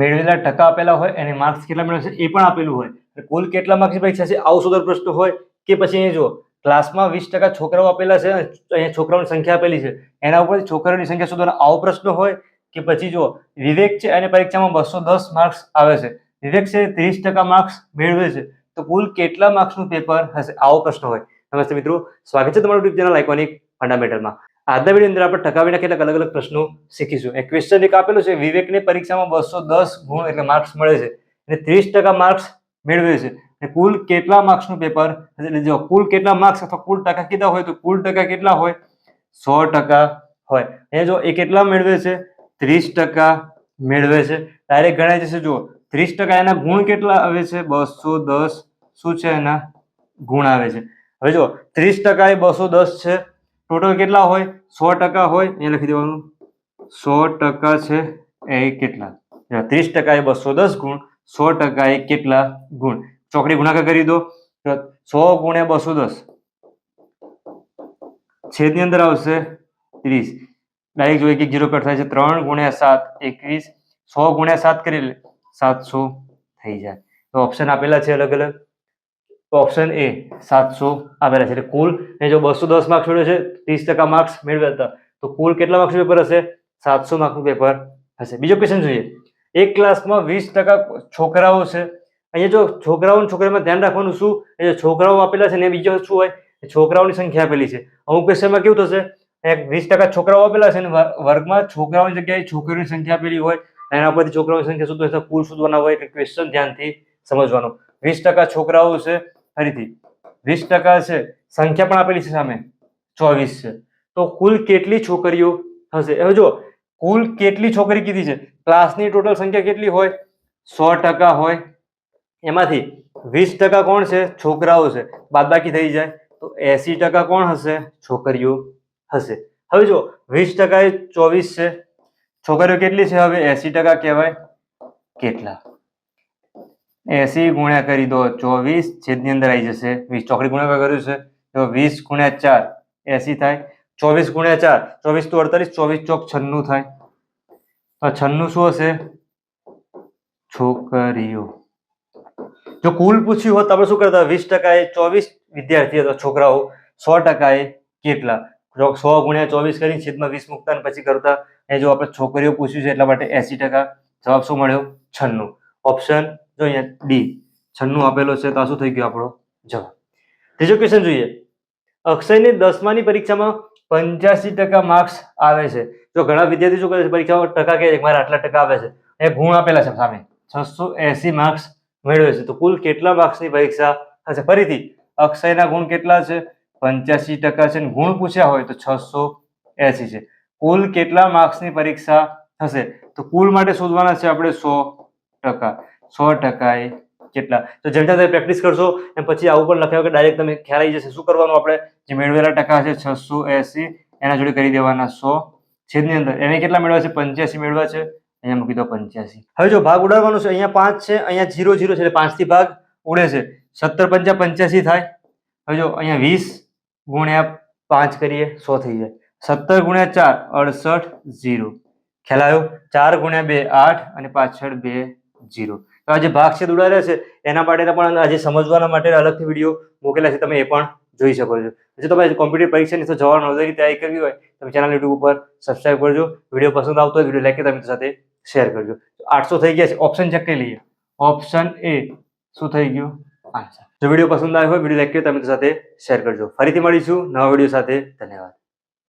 મેળવેલા ટકા આપેલા હોય અને માર્ક્સ કેટલા મેળવશે એ પણ આપેલું હોય. કુલ કેટલા માર્ક્સની પરીક્ષા છે આવું સુધર પ્રશ્ન હોય કે પછી અહીં જો ક્લાસમાં વીસ ટકા છોકરાઓ આપેલા છે અહીંયા છોકરાઓની સંખ્યા આપેલી છે. એના ઉપર છોકરાઓની સંખ્યા શોધવાનો આવો પ્રશ્ન હોય કે પછી જો વિવેક છે અને પરીક્ષામાં બસો દસ માર્ક્સ આવે છે. વિવેક છે ત્રીસ ટકા માર્ક્સ મેળવે છે. તો કુલ કેટલા માર્ક્સનું પેપર હશે? આવો પ્રશ્ન હોય. નમસ્તે મિત્રો, સ્વાગત છે તમારું ટ્યુબ ચેનલ આઇકોનિક ફંડામેન્ટલમાં આજના અંદર આપણે ટકાવીના કેટલાક અલગ અલગ પ્રશ્નો શીખીશું. એક ક્વેશ્ચન એક આપેલું છે, વિવેકની પરીક્ષામાં બસો દસ ગુણ એટલે માર્ક્સ મળે છે અને ત્રીસ ટકા માર્ક્સ મેળવે છે. અને કુલ કેટલા માર્ક્સનું પેપર એટલે જો કુલ કેટલા માર્ક્સ અથવા કુલ ટકા કીધા હોય તો કુલ ટકા કેટલા હોય? સો ટકા હોય. અહીંયા જો એ કેટલા મેળવે છે? ત્રીસ ટકા મેળવે છે. ડાયરેક્ટ ગણાય જશે જુઓ. ત્રીસ ટકા એના ગુણ કેટલા આવે છે? બસો દસ. શું છે એના? ગુણ આવે છે. હવે જો ત્રીસ ટકા એ બસો દસ છે. ટોટલ કેટલા હોય? સો ટકા હોય, અહીંયા લખી દેવાનું. સો ટકા છે એ કેટલા? ત્રીસ ટકા એ બસો દસ ગુણ, સો ટકા એ કેટલા ગુણ? ચોકડી ગુણાકાર કરી દો. સો ગુણ્યા બસો દસ. છેદની અંદર આવશે ત્રીસ. ડાયરેક્ટ જોઈએ એક જીરો કટ થાય છે, ત્રણ ગુણ્યા સાત, એકવીસ. સો ગુણ્યા સાત કરી લે, સાતસો થઈ જાય. તો ઓપ્શન આપેલા છે અલગ અલગ ઓપ્શન એ સાતસો આપેલા છે એટલે કુલ એ જો બસો દસ માર્ક્સ મેળવ્યો છે, ત્રીસ ટકા માર્ક્સ મેળવ્યા હતા, તો કુલ કેટલા માર્ક્સનું પેપર હશે? સાતસો માર્કનું પેપર હશે. બીજો ક્વેશ્ચન જોઈએ. એક ક્લાસમાં વીસ ટકા છોકરાઓ છે. અહીંયા જો છોકરાઓ અને છોકરીમાં ધ્યાન રાખવાનું શું? એ જો છોકરાઓ આપેલા છે ને બીજો શું હોય છોકરાઓની સંખ્યા આપેલી છે. અમુક ક્વેશ્ચનમાં કેવું થશે? એક વીસ ટકા છોકરાઓ આપેલા છે ને વર્ગમાં છોકરાઓની જગ્યાએ છોકરીઓની સંખ્યા આપેલી હોય, એના પરથી છોકરાઓની સંખ્યા શું થશે કુલ શોધવાના હોય, એટલે ક્વેશ્ચન ધ્યાનથી સમજવાનું. વીસ ટકા છોકરાઓ છે ફરીથી વીસ ટકા છે, સંખ્યા પણ આપેલી છે સામે, ચોવીસ છે. તો કુલ કેટલી છોકરીઓ હશે હવે જો, કુલ કેટલી છોકરી કીધી છે? ક્લાસની ટોટલ સંખ્યા કેટલી હોય? સો ટકા હોય. એમાંથી વીસ ટકા કોણ છે? છોકરાઓ છે. બાદબાકી થઈ જાય. તો એસી ટકા કોણ હશે? છોકરીઓ હશે. હવે જો, વીસ ટકા એ ચોવીસ છે. છોકરીઓ કેટલી છે હવે? એસી ટકા કહેવાય. કેટલા? એસી ગુણ્યા કરી દો ચોવીસ છેદની અંદર આવી જશે. વીસ ચોકડી ગુણાકાર કર્યું છે. તો વીસ ગુણ્યા ચાર એસી થાય. ચોવીસ ગુણ્યા ચાર, ચોવીસ તો અડતાલીસ, ચોવીસ ચોક છન્નું થાય. તો છન્નું શું હશે? છોકરીઓ. જો કુલ પૂછ્યું હોત આપણે શું કરતા? વીસ ટકા એ ચોવીસ વિદ્યાર્થી હતા છોકરાઓ સો ટકા એ કેટલા સો ગુણ્યા ચોવીસ કરી છેદમાં વીસ મુકતા પછી કરતા? એ જો આપણે છોકરીઓ પૂછ્યું છે એટલા માટે એસી ટકા જવાબ શું મળ્યો? છન્નું. ઓપ્શન જો અહીંયા ડી છન્નું આપેલો છે તો આ શું થઈ ગયો આપણો? જવાબ. ત્રીજો ક્વેશ્ચન જોઈએ. અક્ષયની દસમાની પરીક્ષામાં પંચ્યાસી ટકા માર્ક્સ આવે છે. જો ઘણા વિદ્યાર્થી શું કરે છે? પરીક્ષામાં ટકા કહે છે મારા આટલા ટકા આવે છે. એ ગુણ આપેલા છે સામે. છસો એસી માર્ક્સ મેળવે છે. તો કુલ કેટલા માર્ક્સની પરીક્ષા હશે ફરીથી, અક્ષયના ગુણ કેટલા છે? પંચ્યાસી ટકા છે. ગુણ પૂછ્યા હોય તો છસો એસી છે. કુલ કેટલા માર્ક્સની પરીક્ષા થશે? તો કુલ માટે શોધવાના છે આપણે સો ટકા. સો ટકા કેટલા? તો જેમ જેમ તમે પ્રેક્ટિસ કરશો, એમ પછી આવું પણ લખાયું કે ડાયરેક્ટ તમે ખ્યાલ આવી જશે. શું કરવાનું આપણે? જે મેળવેલા ટકા છે છસો એસી, એના જોડે કરી દેવાના સો. છેદની અંદર એને કેટલા મેળવ્યા છે? પંચ્યાસી મેળવ્યા છે. અહીંયા મૂકી દો પંચ્યાસી. હવે જો ભાગ ઉડાડવાનો છે, અહીંયા પાંચ છે, અહીંયા જીરો જીરો છે, એટલે પાંચથી ભાગ ઉડે છે. સત્તર પંચા પંચ્યાસી થાય. હવે જો અહીંયા વીસ ગુણ્યા પાંચ કરીએ, સો થઈ જાય. સત્તર ગુણ્યા ચાર, અડસઠ જીરો ખ્યાલ આવ્યો? ચાર ગુણ્યા બે, આઠ અને પાછળ બે જીરો આ જે ભાગ છે ઉડાડ્યા છે, એના માટેના પણ આજે સમજવાના માટે અલગથી વીડિયો મૂકેલા છે, તમે એ પણ જોઈ શકો છો. જો તમે કોમ્પ્યુટર પરીક્ષાની તો જવા નોંધણી તૈયારી કરવી હોય, તમે ચેનલ યુટ્યુબ ઉપર સબસ્ક્રાઈબ કરજો. વીડિયો પસંદ આવતો હોય વીડિયો લાઈક તમે સાથે શેર કરજો. આઠસો થઈ ગયા છે. ઓપ્શન ચેક કરી લઈએ? ઓપ્શન એ શું થઈ ગયું? આન્સર જો વીડિયો પસંદ આવ્યો હોય વીડિયો લાઈક કરી તમે સાથે શેર કરજો. ફરીથી મળીશું નવા વીડિયો સાથે. ધન્યવાદ.